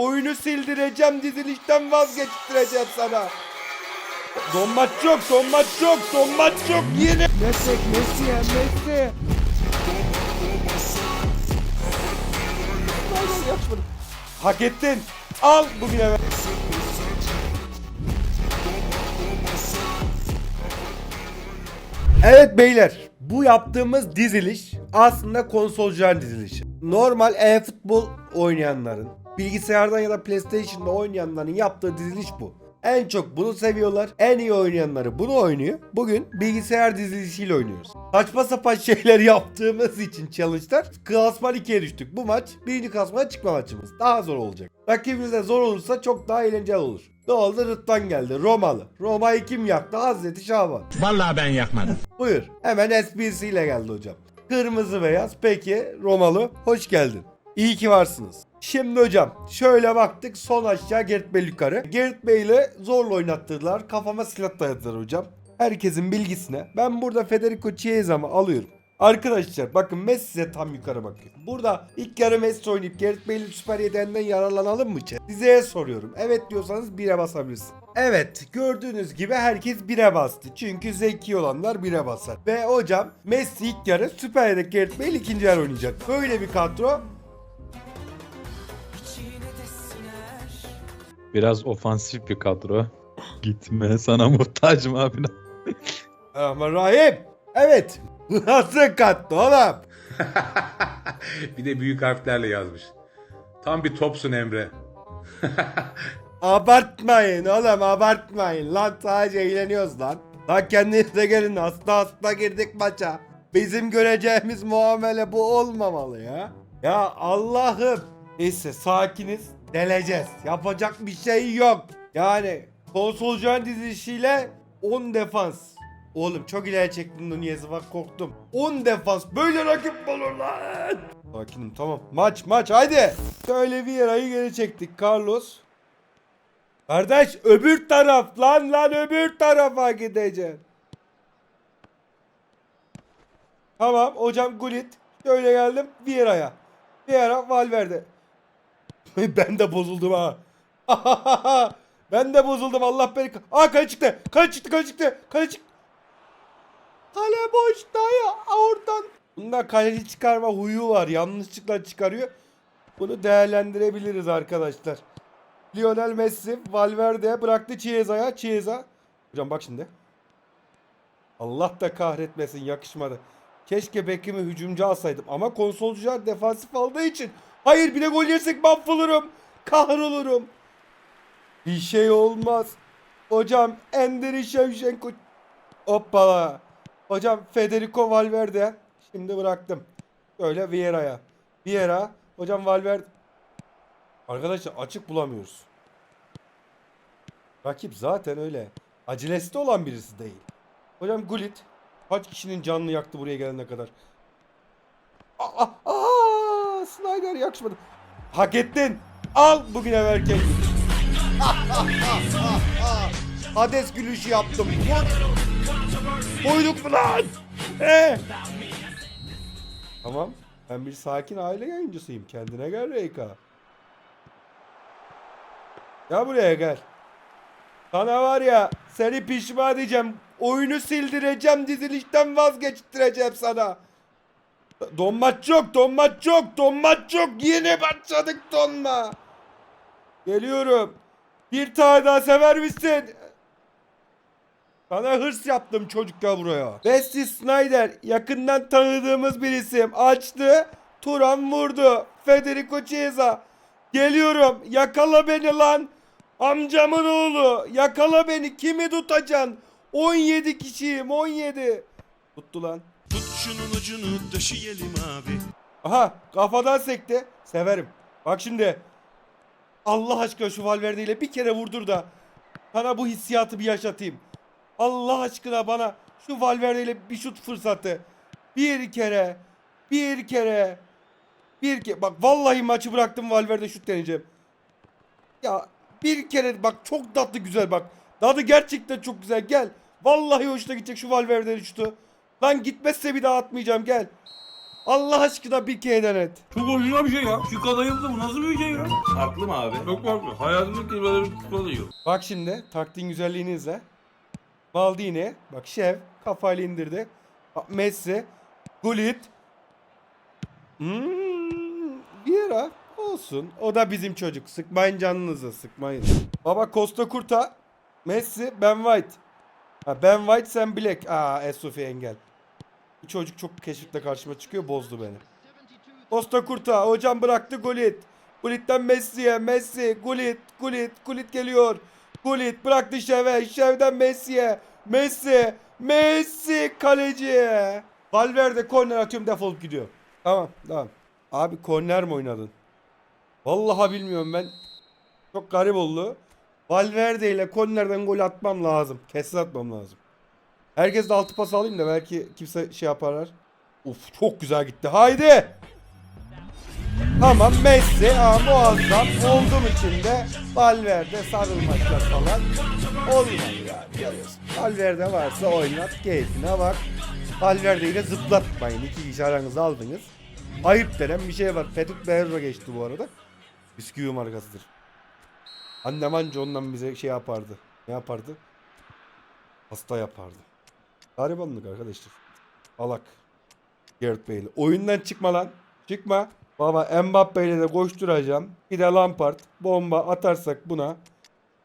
Oyunu sildireceğim dizilişten vazgeçtireceğim sana. Donmaç yok, donmaç yok, donmaç yok. Yine. Messi, Messi Messi. Hak ettin. Al bugüne. ver. Evet beyler, bu yaptığımız diziliş aslında konsolcuların dizilişi. Normal e-futbol oynayanların, bilgisayardan ya da PlayStation'da oynayanların yaptığı diziliş bu. En çok bunu seviyorlar. En iyi oynayanları bunu oynuyor. Bugün bilgisayar dizilişiyle oynuyoruz. Saçma sapan şeyler yaptığımız için challenge'lar klasman 2'ye düştük. Bu maç birinci klasmana çıkma maçımız. Daha zor olacak. Rakibimiz de zor olursa çok daha eğlenceli olur. Ne oldu? Rıdvan geldi. Romalı. Roma'yı kim yaktı? Hazreti Şaban. Vallahi ben yakmadım. Buyur. Hemen esprisiyle geldi hocam. Kırmızı beyaz. Peki Romalı hoş geldin. İyi ki varsınız. Şimdi hocam şöyle baktık son aşağı Gerrit Bey yukarı. Gerrit Bey ile zorla oynattırdılar. Kafama silah dayadılar hocam. Herkesin bilgisine. Ben burada Federico Chiesa'mı alıyorum. Arkadaşlar bakın Messi size tam yukarı bakıyor. Burada ilk yarı Messi oynayıp Gerrit Bey'li Süper Yeden'den yararlanalım mı? Size soruyorum. Evet diyorsanız 1'e basabilirsin. Evet gördüğünüz gibi herkes 1'e bastı. Çünkü zeki olanlar 1'e basar. Ve hocam Messi ilk yarı Süper Yedek Gerrit Bale ikinci yarı oynayacak. Böyle bir kadro Biraz ofansif bir kadro. Gitme sana muhtacım abi. Ama Rahim. Evet. Nasıl kattı oğlum? bir de büyük harflerle yazmış. Tam bir topsun Emre. Abartmayın oğlum abartmayın. Lan sadece eğleniyoruz lan. Lan kendinize gelin hasta hasta girdik maça. Bizim göreceğimiz muamele bu olmamalı ya. Ya Allah'ım. Neyse sakiniz. Deleceğiz. Yapacak bir şey yok. Yani konsolcuların dizilişiyle 10 defans. Oğlum çok ileri çektim Nunez'i bak korktum. 10 defans böyle rakip mi lan. Sakinim tamam. Maç maç haydi. Şöyle Vieira'yı geri çektik. Carlos. Kardeş öbür taraf lan lan öbür tarafa gideceksin. Tamam hocam Gullit. Şöyle geldim Vieira'ya. Vieira Valverde. ben de bozuldum ha. ben de bozuldum Allah beni. Aa kale çıktı. Kale çıktı kale çıktı. Kale çıktı. Kale boşta ya oradan. Bunda kaleci çıkarma huyu var. Yanlışlıkla çıkarıyor. Bunu değerlendirebiliriz arkadaşlar. Lionel Messi Valverde bıraktı Chiesa'ya. Chiesa. Hocam bak şimdi. Allah da kahretmesin yakışmadı. Keşke Beckham'ı hücumcu alsaydım ama konsolcular defansif aldığı için. Hayır bir de gol yersek mahvolurum. Kahrolurum. Bir şey olmaz. Hocam Enderi Shevchenko. Hoppala. Hocam Federico Valverde. Şimdi bıraktım. Böyle Vieira'ya. Vieira. Hocam Valverde. Arkadaşlar açık bulamıyoruz. Rakip zaten öyle. Acelesi olan birisi değil. Hocam Gullit kaç kişinin canını yaktı buraya gelene kadar. Aa, aa, Snyder yakışmadı. Hak ettin. Al bugüne verken. Hades gülüşü yaptım. Vur. Koyduk mu lan? Ee? Tamam. Ben bir sakin aile yayıncısıyım. Kendine gel Reyka. Gel buraya gel. Sana var ya seni pişman edeceğim. Oyunu sildireceğim dizilişten vazgeçtireceğim sana. Donmaç yok donmaç yok donmaç yok. Yine başladık donma. Geliyorum. Bir tane daha sever misin? Sana hırs yaptım çocuk gel buraya. Wesley Snyder yakından tanıdığımız bir isim. Açtı. Turan vurdu. Federico Chiesa. Geliyorum. Yakala beni lan. Amcamın oğlu. Yakala beni. Kimi tutacaksın? 17 kişiyim 17. Tuttu lan. Tut şunun ucunu döşeyelim abi. Aha kafadan sekti. Severim. Bak şimdi. Allah aşkına şu Valverde ile bir kere vurdur da sana bu hissiyatı bir yaşatayım. Allah aşkına bana şu Valverde ile bir şut fırsatı. Bir kere. Bir kere. Bir kere. Bak vallahi maçı bıraktım Valverde şut deneyeceğim. Ya bir kere bak çok tatlı güzel bak. Tadı gerçekten çok güzel gel. Vallahi hoşuna gidecek şu Valverde'nin şutu. Lan gitmezse bir daha atmayacağım gel. Allah aşkına bir kere et. Çok orijinal bir şey ya. Çikolata yaptı bu nasıl bir şey ya? Farklı mı abi? Çok farklı. Hayatımda ilk kez böyle bir çikolata yiyorum. Bak şimdi taktiğin güzelliğini izle. Maldini. Bak Şev kafayla indirdi. Bak Messi. Gullit. Hmm, Vieira olsun. O da bizim çocuk. Sıkmayın canınızı sıkmayın. Baba Costa Curta. Messi. Ben White. Ha, ben White sen Black. Aa Esufi engel. Bu çocuk çok keşifle karşıma çıkıyor. Bozdu beni. Costa Curta. Hocam bıraktı Gullit. Gullit'ten Messi'ye. Messi. Gullit. Gullit. Gullit geliyor. Gullit bıraktı Şev'e. Şev'den Messi'ye. Messi. Messi kaleci. Valverde korner atıyorum defolup gidiyor. Tamam tamam. Abi korner mi oynadın? Vallahi bilmiyorum ben. Çok garip oldu. Valverde ile kornerden gol atmam lazım. Kesin atmam lazım. Herkes de altı pas alayım da belki kimse şey yaparlar. Uf çok güzel gitti. Haydi. Tamam Messi aa, muazzam oldum içinde Valverde sarılmaçlar falan olmadı ya görüyorsun. Valverde varsa oynat keyfine bak. Valverde ile zıplatmayın. İki kişi aldınız. Ayıp denen bir şey var. Petit Berro geçti bu arada. Bisküvi markasıdır. Annem anca ondan bize şey yapardı. Ne yapardı? Hasta yapardı. Garibanlık arkadaşlar. Alak. Gareth Bale. Oyundan çıkma lan. Çıkma. Baba Mbappe ile de koşturacağım. Bir de Lampard. Bomba atarsak buna.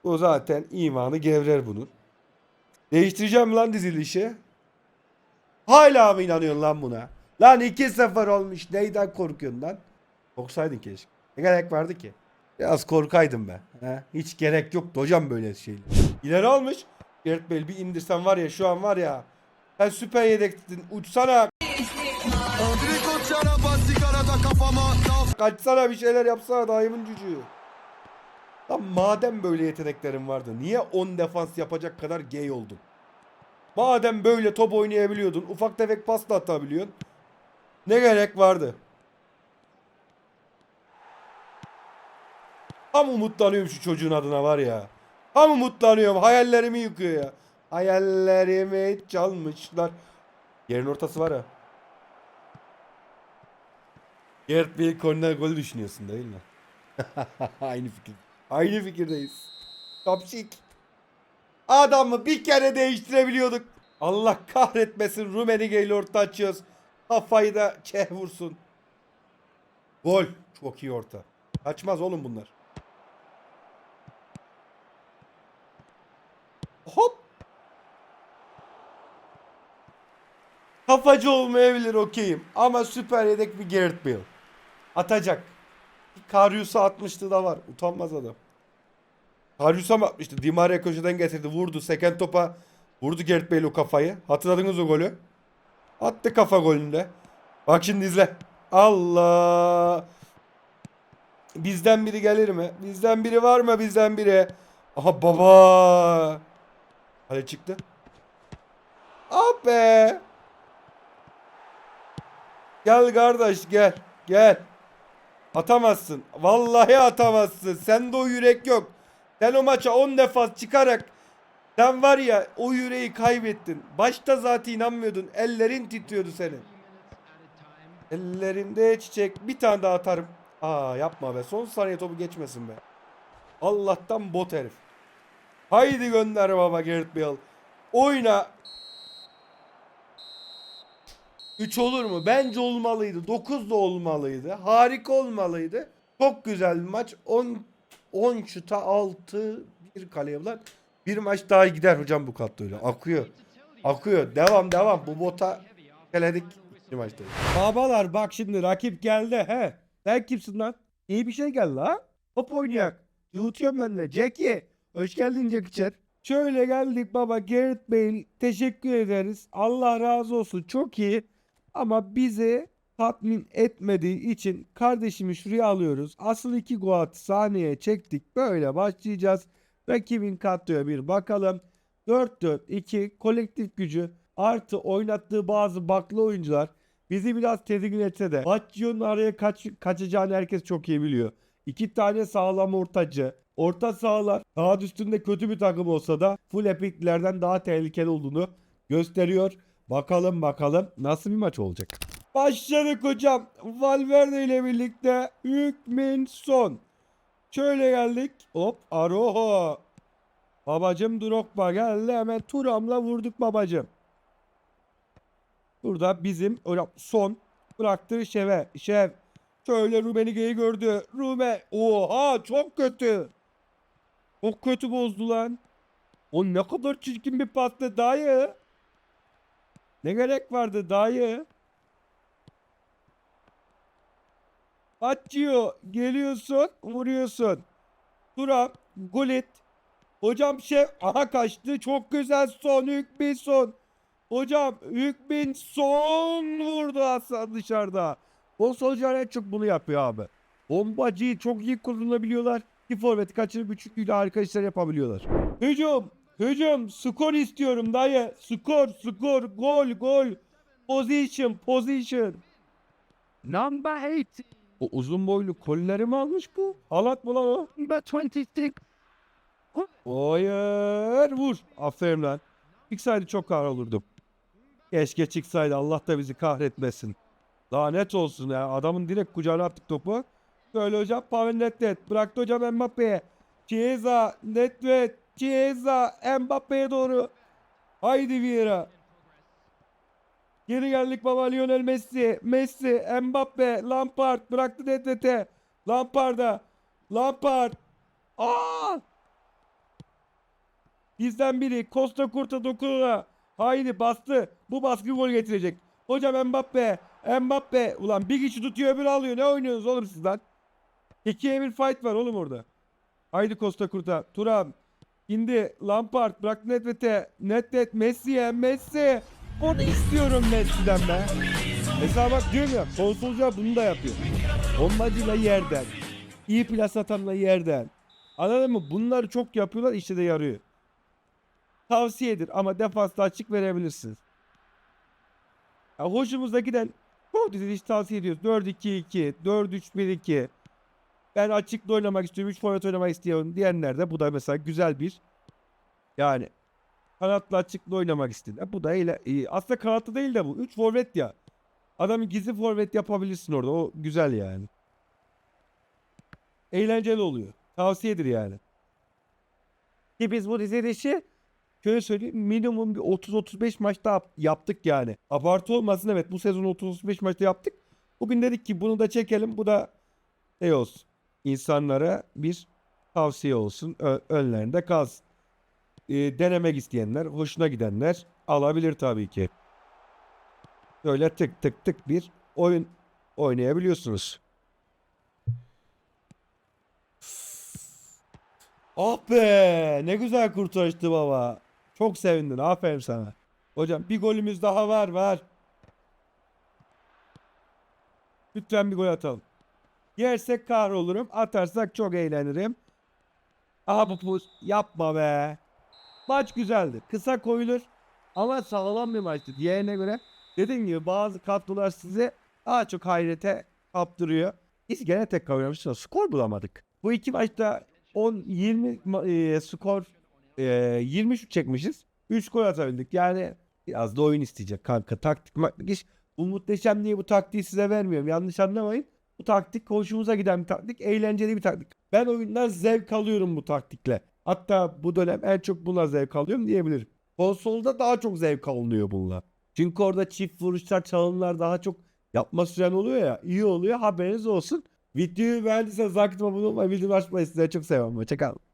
Bu zaten imanı gevrer bunun. Değiştireceğim lan dizilişi. Hala mı inanıyorsun lan buna? Lan 2-0 olmuş. Neyden korkuyorsun lan? Korksaydın keşke. Ne gerek vardı ki? Biraz korkaydım ben. He? Hiç gerek yoktu hocam böyle şeyler. İleri almış. Gareth Bale bir indirsen var ya şu an var ya. Sen süper yedektin. Uçsana. Kaçsana bir şeyler yapsana dayımın cücüğü. Lan madem böyle yeteneklerin vardı niye 10 defans yapacak kadar gay oldun? Madem böyle top oynayabiliyordun ufak tefek pas da atabiliyorsun. Ne gerek vardı? Tam umutlanıyorum şu çocuğun adına var ya. Tam umutlanıyorum hayallerimi yıkıyor ya. Hayallerimi çalmışlar. Yerin ortası var ya. Gareth Bale korner golü düşünüyorsun değil mi? Aynı fikir. Aynı fikirdeyiz. Topşik. Adamı bir kere değiştirebiliyorduk. Allah kahretmesin Rumenige ile orta açıyoruz. Kafayı da çeh vursun. Gol. Çok iyi orta. Kaçmaz oğlum bunlar. Hop. Kafacı olmayabilir okeyim. Ama süper yedek bir Gareth Bale. Atacak. Karius'a atmıştı da var. Utanmaz adam. Karius'a mı atmıştı? Di Maria köşeden getirdi. Vurdu. Seken topa vurdu Gareth Bale o kafayı. Hatırladınız o golü. Attı kafa golünde. Bak şimdi izle. Allah. Bizden biri gelir mi? Bizden biri var mı bizden biri? Aha baba. Hadi çıktı. Ah be. Gel kardeş gel. Gel. Atamazsın. Vallahi atamazsın. Sende o yürek yok. Sen o maça 10 defa çıkarak sen var ya o yüreği kaybettin. Başta zaten inanmıyordun. Ellerin titriyordu senin. Ellerimde çiçek. Bir tane daha atarım. Aa yapma be. Son saniye topu geçmesin be. Allah'tan bot herif. Haydi gönder baba Gareth Bale. Oyna. 3 olur mu? Bence olmalıydı. 9 da olmalıydı. Harika olmalıydı. Çok güzel bir maç. 10 10 şuta 6 bir kaleye ulan. Bir maç daha gider hocam bu kadroyla. Akıyor. Akıyor. Devam devam. Bu bota keledik. Bir maçtayız. Babalar bak şimdi rakip geldi he. Sen kimsin lan? İyi bir şey geldi ha. Top oynayak. Yutuyorum ben de. Jackie. Hoş geldin Chan. Şöyle geldik baba Gareth Bale teşekkür ederiz. Allah razı olsun çok iyi. Ama bizi tatmin etmediği için kardeşimi şuraya alıyoruz. Asıl iki guat sahneye çektik. Böyle başlayacağız. Rakibin kadroya bir bakalım. 4-4-2 kolektif gücü artı oynattığı bazı baklı oyuncular bizi biraz tedirgin etse de Baccio'nun araya kaç, kaçacağını herkes çok iyi biliyor. İki tane sağlam ortacı. Orta sahalar daha üstünde kötü bir takım olsa da full epiklerden daha tehlikeli olduğunu gösteriyor. Bakalım bakalım nasıl bir maç olacak. Başladık hocam. Valverde ile birlikte hükmün son. Şöyle geldik. Hop Aroho. Babacım Drogba geldi hemen Turam'la vurduk babacım. Burada bizim hocam son bıraktığı şeve. Şev. Şöyle Rumenige'yi gördü. Rume. Oha çok kötü. Çok kötü bozdu lan. O ne kadar çirkin bir pastı dayı. Ne gerek vardı dayı? Atıyor. Geliyorsun. Vuruyorsun. Turam. Gullit. Hocam şey. Aha kaçtı. Çok güzel son. Hükmin son. Hocam Hükmin son vurdu Hasan dışarıda. O solcular en çok bunu yapıyor abi. Bombacıyı çok iyi kullanabiliyorlar. Bir forveti kaçırıp üçlüyle harika işler yapabiliyorlar. Hücum. Hücum. Skor istiyorum dayı. Skor. Skor. Gol. Gol. Position. Position. Number eight, O uzun boylu kolleri mi almış bu? Halat mı lan o? number 26. Hayır. Vur. Aferin lan. Çıksaydı çok kahrolurdum. Keşke çıksaydı. Allah da bizi kahretmesin. Lanet olsun ya. Adamın direkt kucağına attık topu. Böyle hocam Pavel Nedved. Bıraktı hocam Mbappe'ye. Chiesa. Nedved. Chiesa. Mbappe'ye doğru. Haydi Vieira. Geri geldik baba Lionel Messi. Messi. Mbappe. Lampard. Bıraktı Nedved'e. Lampard'a. Lampard. Aa! Bizden biri Costa Curta dokununa. Haydi bastı. Bu baskı gol getirecek. Hocam Mbappe. Mbappe. Ulan bir kişi tutuyor öbürü alıyor. Ne oynuyorsunuz oğlum siz lan? İkiye bir fight var oğlum orada. Haydi Costa Curta. Turam. İndi. Lampard. Bırak Nedved'e. Nedved. Messi'ye. Messi. Onu istiyorum Messi'den be. Mesela bak diyorum ya. Konsolcular bunu da yapıyor. Bombacıyla yerden. iyi plas atanla yerden. Anladın mı? Bunları çok yapıyorlar işte de yarıyor. Tavsiyedir ama defansta açık verebilirsiniz. Ya hoşumuza giden bu diziliş tavsiye ediyoruz. 4-2-2, 4-3-1-2. Ben açıkta oynamak istiyorum. 3 forvet oynamak istiyorum diyenler de bu da mesela güzel bir yani kanatla açıkta oynamak istedim. Bu da öyle. iyi. Aslında kanatlı değil de bu. 3 forvet ya. Adamı gizli forvet yapabilirsin orada. O güzel yani. Eğlenceli oluyor. Tavsiyedir yani. Ki biz bu dizilişi şöyle söyleyeyim minimum bir 30-35 maçta yap- yaptık yani. Abartı olmasın evet bu sezon 30-35 maçta yaptık. Bugün dedik ki bunu da çekelim. Bu da şey olsun. İnsanlara bir tavsiye olsun. Ö- önlerinde kalsın. Ee, denemek isteyenler, hoşuna gidenler alabilir tabii ki. Böyle tık tık tık bir oyun oynayabiliyorsunuz. Ah be ne güzel kurtarıştı baba. Çok sevindin aferin sana. Hocam bir golümüz daha var var. Lütfen bir gol atalım. Yersek kahrolurum. Atarsak çok eğlenirim. Aha bu. Yapma be. Maç güzeldi. Kısa koyulur. Ama sağlam bir maçtı. Diğerine göre dediğim gibi bazı kadrolar sizi daha çok hayrete kaptırıyor. Biz gene tek kavramışız. Skor bulamadık. Bu iki maçta 10 20 ma- e, skor e, 20 şut çekmişiz. 3 gol atabildik. Yani biraz da oyun isteyecek kanka. Taktik maktik iş. Bu muhteşem bu taktiği size vermiyorum. Yanlış anlamayın. Bu taktik hoşumuza giden bir taktik. Eğlenceli bir taktik. Ben oyundan zevk alıyorum bu taktikle. Hatta bu dönem en çok buna zevk alıyorum diyebilirim. Konsolda daha çok zevk alınıyor bununla. Çünkü orada çift vuruşlar, çalımlar daha çok yapma süren oluyor ya. iyi oluyor. Haberiniz olsun. Videoyu beğendiyseniz like atmayı, olmayı, bildirim açmayı sizleri çok seviyorum. Hoşçakalın.